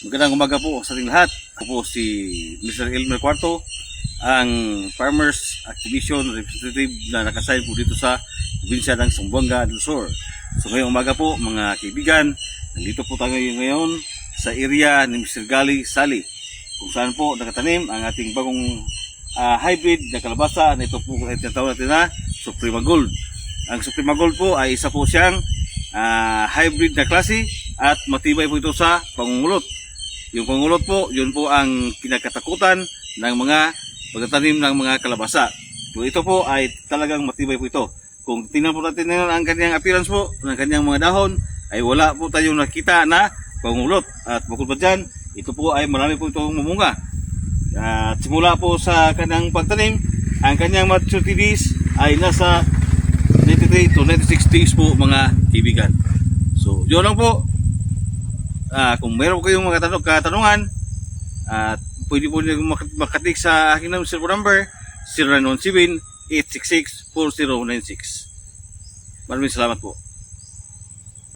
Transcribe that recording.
Magandang umaga po sa ating lahat. Ako po si Mr. Elmer Cuarto, ang Farmers Activation Representative na nakasign po dito sa probinsya ng Zamboanga del Sur. So ngayong umaga po mga kaibigan, nandito po tayo ngayon sa area ni Mr. Gali Sali kung saan po nakatanim ang ating bagong ah, hybrid na kalabasa na ito po ay tinatawag natin na Suprema Gold. Ang Suprema Gold po ay isa po siyang ah, hybrid na klase at matibay po ito sa pangungulot. Yung pangungulot po, yun po ang kinakatakutan ng mga pagtatanim ng mga kalabasa. So ito po ay talagang matibay po ito. Kung tingnan po natin ngayon ang kanyang appearance po, ng kanyang mga dahon, ay wala po tayong nakita na pangungulot. At bukod pa dyan, ito po ay marami po itong mumunga. At simula po sa kanyang pagtanim, ang kanyang maturity days ay nasa 93 to 96 days po mga kaibigan. So, yun lang po. Ah, kung meron kayong mga tanong, katanungan, at pwede po niyo mak- makatik sa aking cellphone number 0917 866 4096. Maraming salamat po.